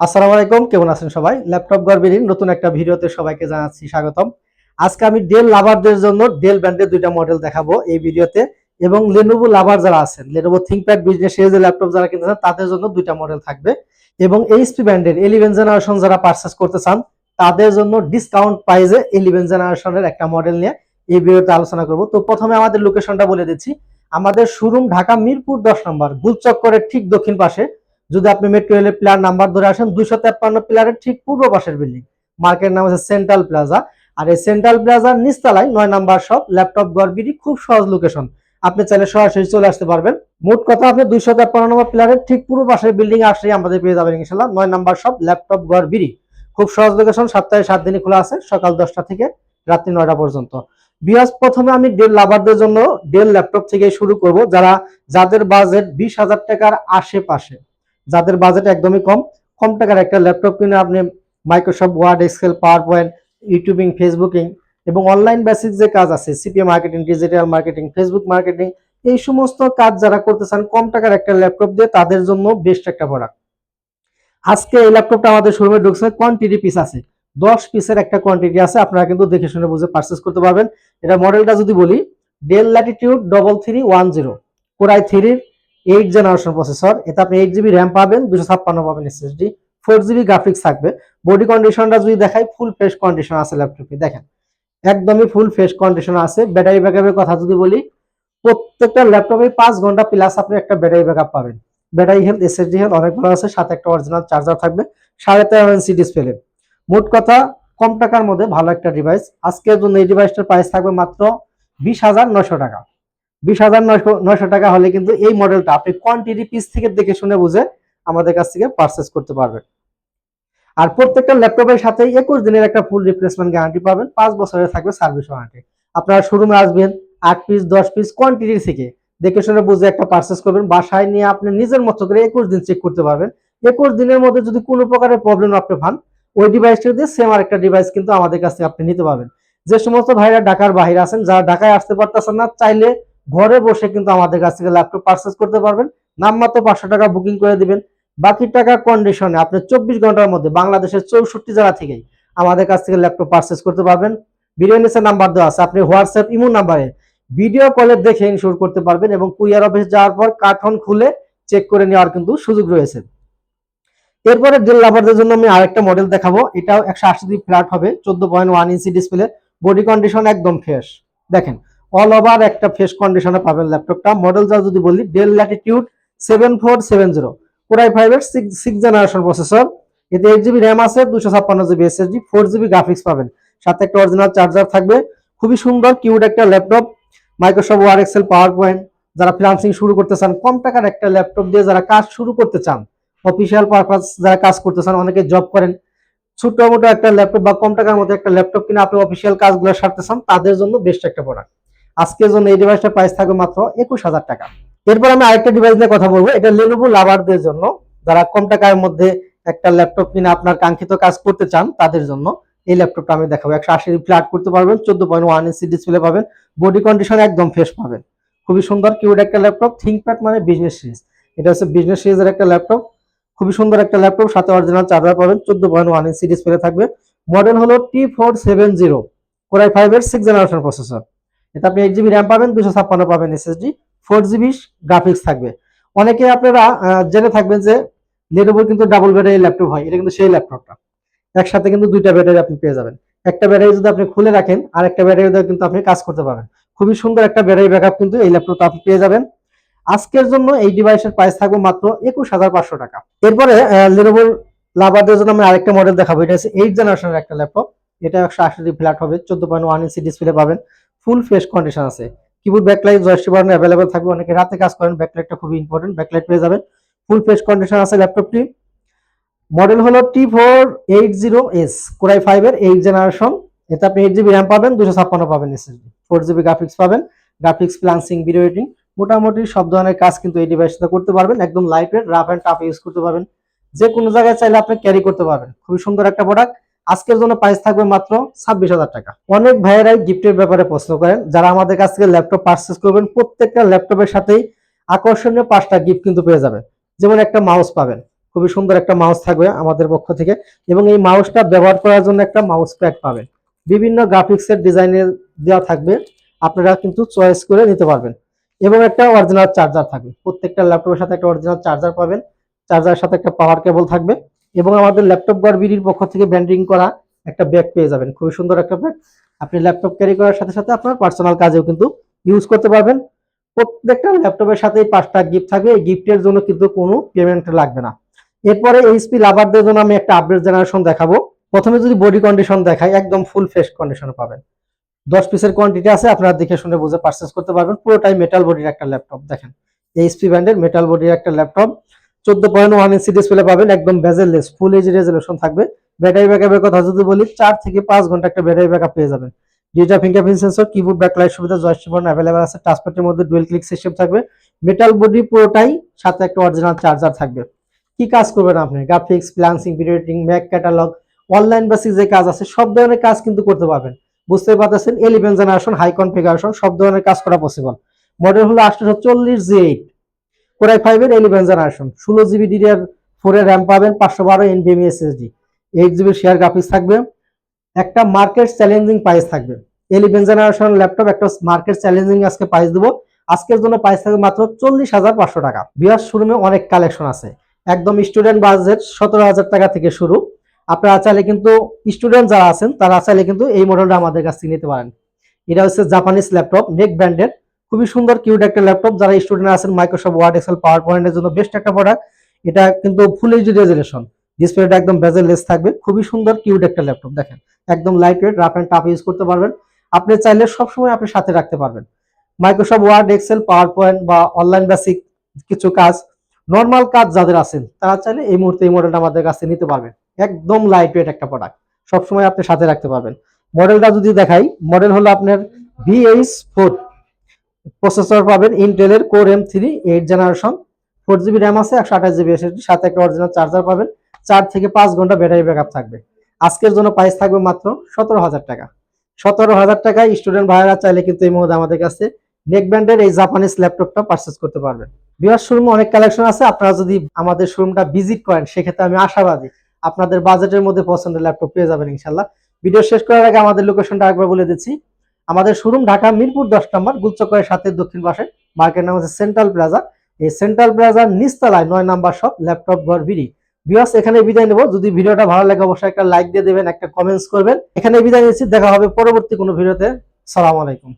আসসালামু আলাইকুম, কেমন আছেন সবাই? ল্যাপটপ গর্বের নতুন একটা ভিডিওতে সবাইকে জানাচ্ছি স্বাগতম। আজকে আমি ডেল লাভারদের জন্য ডেল ব্র্যান্ডের দুইটা মডেল দেখাবো এই ভিডিওতে এবং লেনোভো লাভার যারা আছেন লেনোভো থিংকপ্যাড বিজনেস সিরিজের ল্যাপটপ যারা কিনতে চান, তাদের জন্য দুইটা মডেল থাকবে এবং এইচপি ব্র্যান্ডের ইলেভেন জেনারেশন যারা পারচেস করতে চান, তাদের জন্য ডিসকাউন্ট প্রাইজে ইলেভেন জেনারেশনের একটা মডেল নিয়ে এই ভিডিওতে আলোচনা করব। তো প্রথমে আমাদের লোকেশনটা বলে দিচ্ছি। আমাদের শোরুম ঢাকা মিরপুর দশ নম্বর, গুলচক্করের ঠিক দক্ষিণ পাশে। যদি আপনি মেট্রো রেলের প্লার নাম্বার ধরে আসেন, দুইশো তেপ্পান্ন প্লারের ঠিক পূর্ব পাশের বিল্ডিং মার্কেট নাম হচ্ছে সেন্ট্রাল প্লাজা আর এই সেন্ট্রাল প্লাজার নিচতলায় নয় নাম্বার শপ ল্যাপটপ গড়বিডি খুব সহজ লোকেশন আপনি চাইলে সরাসরি চলে আসতে পারবেন। মোট কথা আপনি দুইশো তেপ্পান্ন নম্বর প্লারের ঠিক পূর্ব পাশের বিল্ডিং আসলেই আমাদের পেয়ে যাবেন ইনশাল্লাহ নয় নাম্বার শপ ল্যাপটপ গড়বিডি খুব সহজ লোকেশন সপ্তাহে সাত দিনই খোলা আছে, সকাল দশটা থেকে রাত্রি নয়টা পর্যন্ত। বিয়াস, প্রথমে আমি ডেল লাভারদের জন্য ডেল ল্যাপটপ থেকে শুরু করব। যারা, যাদের বাজেট বিশ হাজার টাকার আশেপাশে। যাদের বাজেট একদমই কম কম টাকার একটা ল্যাপটপ কিনে আপনি Microsoft Word Excel PowerPoint YouTubing Facebooking এবং অনলাইন বেসিক যে কাজ আছে CPA marketing digital marketing Facebook marketing এই সমস্ত কাজ যারা করতে চান কম টাকার একটা ল্যাপটপ দিয়ে তাদের জন্য বেস্ট একটা প্রোডাক্ট আজকে এই ল্যাপটপটা আমাদের শোরুমে ঢুকছে কোয়ান্টিটি পিস আছে। দশ পিসের একটা কোয়ান্টিটি আছে, আপনারা কিন্তু দেখে শুনে বুঝে পারচেস করতে পারবেন। এটা মডেলটা যদি বলি Dell Latitude double three one zero core i থ্রির এইট জেনারেশন প্রসেসর এতে আপনি এইট জিবি র্যাম পাবেন, দুশো ছাপ্পান্ন পাবেন এসএসডি ফোর জিবি গ্রাফিক্স থাকবে। বডি কন্ডিশনটা যদি দেখাই ফুল ফ্রেশ কন্ডিশন আছে ল্যাপটপে দেখেন। একদমই ফুল ফ্রেশ কন্ডিশন আছে। ব্যাটারি ব্যাকআপের কথা যদি বলি, প্রত্যেকটা ল্যাপটপে পাঁচ ঘণ্টা প্লাস আপনি একটা ব্যাটারি ব্যাকআপ পাবেন। ব্যাটারি হেলথ এসএসডি হেলথ অনেক ভালো আছে, সাথে একটা অরিজিনাল চার্জার থাকবে, সাড়ে তেরো ইঞ্চি ডিসপ্লে মোট কথা, কম টাকার মধ্যে ভালো একটা ডিভাইস আজকের জন্য এই ডিভাইসটার প্রাইস থাকবে মাত্র বিশ হাজার নয়শো টাকা। বিশ হাজার নয়শো টাকা হলে কিন্তু এই মডেলটা আপনি কোয়ান্টিটি পিস থেকে দেখে শুনে বুঝে আমাদের কাছ থেকে পারচেস করতে পারবেন। আর প্রত্যেকটা ল্যাপটপের সাথে একুশ দিনের একটা ফুল রিপ্লেসমেন্ট গ্যারান্টি পাবেন, পাঁচ বছরের থাকবে সার্ভিস ওয়ারেন্টি আপনারা শোরুমে আসবেন, আট পিস দশ পিস কোয়ান্টিটি থেকে দেখে শুনে বুঝে একটা পারচেস করবেন, বাসায় নিয়ে আপনি নিজের মতো করে একুশ দিন চেক করতে পারবেন। একুশ দিনের মধ্যে যদি কোনো প্রকারের প্রবলেম আপনি পান, ওই ডিভাইসটা দিয়ে সেম আর একটা ডিভাইস কিন্তু আমাদের কাছ থেকে আপনি নিতে পারবেন। যে সমস্ত ভাইরা ঢাকার বাইরে আছেন, যারা ঢাকায় আসতে পারতেছেন না, চাইলে ঘরে বসে কিন্তু আমাদের কাছ থেকে ল্যাপটপ পারচেস করতে পারবেন। নামমাত্র পাঁচশো টাকা বুকিং করে দিবেন। বাকি টাকা কন্ডিশনে আপনি চব্বিশ ঘণ্টার মধ্যে বাংলাদেশের চৌষট্টি জেলা থেকেই আমাদের কাছ থেকে ল্যাপটপ পারচেস করতে পারবেন। নিচে নাম্বার দেওয়া আছে। আপনি হোয়াটসঅ্যাপ ইমো নাম্বারে ভিডিও কলে দেখে ইনশোর করতে পারবেন এবং কুরিয়ার অফিস যাওয়ার পর কার্টন খুলে চেক করে নেওয়ার কিন্তু সুযোগ রয়েছে। এরপরে ডেল লাভারদের জন্য আমি আরেকটা মডেল দেখাবো। এটাও একশো আশি ফ্ল্যাট হবে, চোদ্দ point one inch display body condition একদম ফ্রেশ দেখেন অল ওভার একটা ফ্রেশ কন্ডিশনে পাবেন ল্যাপটপটা মডেলটা যদি বলি Dell Latitude seven four seven zero core i ফাইভের সিক্স সিক্স জেনারেশন প্রসেসর এতে এইট জিবি র্যাম আছে দুশো ছাপ্পান্ন GB SSD four GB graphics পাবেন। সাথে একটা অরিজিনাল চার্জার থাকবে। খুবই সুন্দর কিউট একটা laptop Microsoft Word Excel PowerPoint যারা ফ্রিলান্সিং শুরু করতে চান, কম টাকার একটা ল্যাপটপ দিয়ে যারা কাজ শুরু করতে চান অফিসিয়াল পারপাস যারা কাজ করতে চান, অনেকে জব করেন। ছোট মোটো একটা ল্যাপটপ বা কম টাকার মধ্যে একটা ল্যাপটপ কিনে আপনি অফিসিয়াল কাজগুলো সারতে চান, তাদের জন্য বেস্ট একটা প্রোডাক্ট আজকের জন্য এই ডিভাইসটার প্রাইস থাকবে মাত্র একুশ হাজার টাকা। এরপর আমি আরেকটা ডিভাইস নিয়ে কথা বলব। এটা লেনোভো লাভারদের জন্য। যারা কম টাকার মধ্যে একটা ল্যাপটপ কিনে আপনার কাঙ্ক্ষিত কাজ করতে চান, তাদের জন্য এই ল্যাপটপটা আমি দেখাবো। একশো আশি ফ্ল্যাট করতে পারবেন, চোদ্দ পয়েন্ট ওয়ান ইঞ্চি ডিসপ্লে পাবেন বডি কন্ডিশন একদম ফ্রেশ পাবেন। খুবই সুন্দর কিউড একটা ল্যাপটপ থিঙ্কপ্যাড মানে বিজনেস সিরিজ এটা হচ্ছে বিজনেস সিরিজের একটা ল্যাপটপ খুবই সুন্দর একটা ল্যাপটপ সাথে অরিজিনাল চার্জার পাবেন, চোদ্দ পয়েন্ট ওয়ান ইঞ্চি ডিসপ্লে থাকবে। মডেল হলো T four seven zero core i ফাইভের সিক্স জেনারেশন প্রসেসর এটা আপনি এইট জিবি র্যাম পাবেন দুশো ছাপ্পান্ন পাবেন এসএসডি ফোর জিবি গ্রাফিক্স থাকবে। অনেকে আপনারা জেনে থাকবেন যে লেনোভোর কিন্তু ডাবল ব্যাটারি ল্যাপটপ হয়, এটা কিন্তু সেই ল্যাপটপটা একসাথে কিন্তু দুইটা ব্যাটারি আপনি পেয়ে যাবেন। একটা ব্যাটারি যদি আপনি খুলে রাখেন, আর একটা ব্যাটারি দিয়ে কিন্তু আপনি কাজ করতে পারবেন। খুবই সুন্দর একটা ব্যাটারি ব্যাকআপ কিন্তু এই ল্যাপটপটা আপনি পেয়ে যাবেন। আজকের জন্য এই ডিভাইসের প্রাইস থাকবে মাত্র একুশ হাজার পাঁচশো টাকা। এরপরে লেনোভোর লাভারদের জন্য আমি আরেকটা মডেল দেখাবো। এটা হচ্ছে এইট জেনারেশনের একটা ল্যাপটপ এটা একশো আশি ফ্ল্যাট হবে, চোদ্দ পয়েন্ট ওয়ান ইঞ্চি ডিসপ্লে পাবেন। ফুল ফ্রেশ কন্ডিশন আছে। Keyboard backlight joystick button available থাকবে, অনেকে রাতে কাজ করেন ব্যাকলাইটটা খুবই ইম্পর্টেন্ট ব্যাকলাইট পেয়ে যাবেন। ফুল ফ্রেশ কন্ডিশন আছে ল্যাপটপটি মডেল হলো T four eight zero S core i ফাইভের এইট জেনারেশন এতে আপনি এইট জিবি র্যাম পাবেন দুশো ছাপ্পান্ন পাবেন এসএসডি ফোর জিবি গ্রাফিক্স পাবেন গ্রাফিক্স প্লান্সিং ভিডিও এডিটিং মোটামুটি সব ধরনের কাজ কিন্তু এই ডিভাইসটা করতে পারবেন, একদম light rough and tough use করতে পারবেন। যে কোনো জায়গায় চাইলে আপনি ক্যারি করতে পারবেন। খুবই সুন্দর একটা প্রোডাক্ট আজকের জন্য প্রাইস থাকবে মাত্র ছাব্বিশ হাজার টাকা। অনেক ভাইয়েরাই গিফটের ব্যাপারে প্রশ্ন করেন, যারা আমাদের কাছ থেকে ল্যাপটপ পারচেস করবেন, প্রত্যেকটা ল্যাপটপের সাথেই আকর্ষণীয় পাঁচটা গিফট কিন্তু পেয়ে যাবেন। যেমন একটা মাউস পাবেন, খুবই সুন্দর একটা মাউস থাকবে আমাদের পক্ষ থেকে, এবং এই মাউসটা ব্যবহার করার জন্য একটা মাউস প্যাড পাবেন। বিভিন্ন গ্রাফিক্সের ডিজাইনের দেওয়া থাকবে, আপনারা কিন্তু চয়েস করে নিতে পারবেন। এবং একটা অরিজিনাল চার্জার থাকবে, প্রত্যেকটা ল্যাপটপের সাথে একটা অরিজিনাল চার্জার পাবেন চার্জারের সাথে একটা পাওয়ার কেবল থাকবে। এবং আমাদের ল্যাপটপ গড়বিডির পক্ষ থেকে ব্যান্ডিং করা একটা ব্যাগ পেয়ে যাবেন। খুবই সুন্দর একটা ব্যাগ আপনি ল্যাপটপ ক্যারি করার সাথে সাথে আপনার পার্সোনাল কাজেও কিন্তু ইউজ করতে পারবেন। প্রত্যেকটা ল্যাপটপের সাথেই পাঁচটা গিফট থাকবে। এই গিফটের জন্য কিন্তু কোনো পেমেন্ট লাগবে না। এরপরে এইচপি লাভারদের জন্য আমি একটা আপডেট জেনারেশন দেখাবো। প্রথমে যদি বডি কন্ডিশন দেখাই, একদম ফুল ফ্রেশ কন্ডিশনে পাবেন। দশ পিসের কোয়ান্টিটি আছে, আপনারা দেখে শুনে বুঝে পারচেস করতে পারবেন। পুরোটাই মেটাল বডির একটা ল্যাপটপ দেখেন। এইচপি ব্র্যান্ডের মেটাল বডির একটা ল্যাপটপ চোদ্দ পয়েন্ট ওয়ান ইঞ্চি ডিসপ্লে পাবেন একদম বেজেললেস ফুল এইচ রেজলিউশন থাকবে। ব্যাটারি ব্যাকআপের কথা যদি বলি, চার থেকে পাঁচ ঘণ্টা একটা ব্যাটারি ব্যাকআপ পেয়ে যাবেন। ডিজিটা ফিঙ্গারপ্রিন্ট সেন্সর কিবোর্ড ব্যাকলাইট সুবিধা জয়স্টিক বাটন অ্যাভেলেবল আছে টাচপ্যাডের মধ্যে ডুয়েল ক্লিক সিস্টেম থাকবে। মেটাল বডি পুরোটাই সাথে একটা অরিজিনাল চার্জার থাকবে। কি কাজ করবেন আপনি? Graphics প্লান্সিং video editing Mac catalog online basic যে কাজ আছে, সব ধরনের কাজ কিন্তু করতে পারবেন। বুঝতে পারতেছেন এলিভেন জেনারেশন হাই কনফিগারেশন সব ধরনের কাজ করা পসিবল মডেল হলো আটশো চল্লিশ জি এইট কোরাই ফাইভের এলিভেন জেনারেশন ষোলো জিবি ডিডিআর ফোর এর র্যাম পাবেন, পাঁচশো বারো NVMe SSD eight GB share graphics থাকবে, একটা মার্কেট চ্যালেঞ্জিং প্রাইস থাকবে। এলিভেন জেনারেশন ল্যাপটপ একটা মার্কেট চ্যালেঞ্জিং আজকে প্রাইস দেবো। আজকের জন্য প্রাইস থাকবে মাত্র চল্লিশ হাজার পাঁচশো টাকা। বিয়ার শোরুমে অনেক কালেকশন আছে। একদম স্টুডেন্ট বাজেট সতেরো হাজার টাকা থেকে শুরু। আপনারা চাইলে কিন্তু স্টুডেন্ট যারা আছেন, তারা চাইলে কিন্তু এই মডেলটা আমাদের কাছ থেকে নিতে পারেন। এটা হচ্ছে জাপানিজ ল্যাপটপ নেক ব্র্যান্ডের খুবই সুন্দর কিউট একটা ল্যাপটপ যারা স্টুডেন্ট আছেন মাইক্রোসফট ওয়ার্ড এক্সেল পাওয়ার পয়েন্টের জন্য বেস্ট একটা প্রোডাক্ট এটা কিন্তু ফুল এইচডি রেজুলেশন ডিসপ্লেটা একদম বেজেল লেস থাকবে। খুবই সুন্দর কিউট একটা ল্যাপটপ দেখেন। একদম lightweight rough and tough use করতে পারবেন। আপনি চাইলে সবসময় আপনি সাথে রাখতে পারবেন। Microsoft Word Excel PowerPoint বা অনলাইন বেসিক কিছু কাজ নর্মাল কাজ যাদের আছেন, তারা চাইলে এই মুহূর্তে এই মডেলটা আমাদের কাছে নিতে পারবেন। একদম লাইট ওয়েট একটা প্রোডাক্ট সবসময় আপনি সাথে রাখতে পারবেন। মডেলটা যদি দেখাই মডেল হলো আপনার ভিএইচ ফোর প্রসেসর পাবেন ইন্টেলের core M three eight generation four GB RAM আছে, একশো আঠাশ জিবি এসএসডি সাথে একটা অরিজিনাল চার্জার পাবেন। চার থেকে পাঁচ ঘণ্টা ব্যাটারি ব্যাকআপ থাকবে। আজকের জন্য প্রাইস থাকবে মাত্র সতেরো হাজার টাকা। সতেরো হাজার টাকায় স্টুডেন্ট ভাইয়েরা চাইলে কিন্তু এই মুহূর্তে আমাদের কাছে নেক ব্র্যান্ডের এই জাপানিজ ল্যাপটপটা পারচেস করতে পারবেন। বিহার শোরুমে অনেক কালেকশন আছে। আপনারা যদি আমাদের শোরুমটা ভিজিট করেন, সেক্ষেত্রে আমি আশাবাদী আপনাদের বাজেটের মধ্যে পছন্দের ল্যাপটপ পেয়ে যাবেন ইনশাল্লাহ ভিডিও শেষ করার আগে আমাদের লোকেশনটা একবার বলে দিচ্ছি। আমাদের শোরুম ঢাকা মিরপুর দশ নম্বর গুলচকরের সাথে দক্ষিণ পাশে। মার্কেট নাম হচ্ছে সেন্ট্রাল প্লাজা এই সেন্ট্রাল প্লাজার নিচতলায় নয় নাম্বার সব ল্যাপটপ ঘর ভিডি বিয়াস এখানে বিদায় নেব। যদি ভিডিওটা ভালো লাগে, অবশ্যই একটা লাইক দিয়ে দেবেন, একটা কমেন্টস করবেন। এখানে বিদায় নিচ্ছি। দেখা হবে পরবর্তী কোনো ভিডিওতে। সালাম আলাইকুম।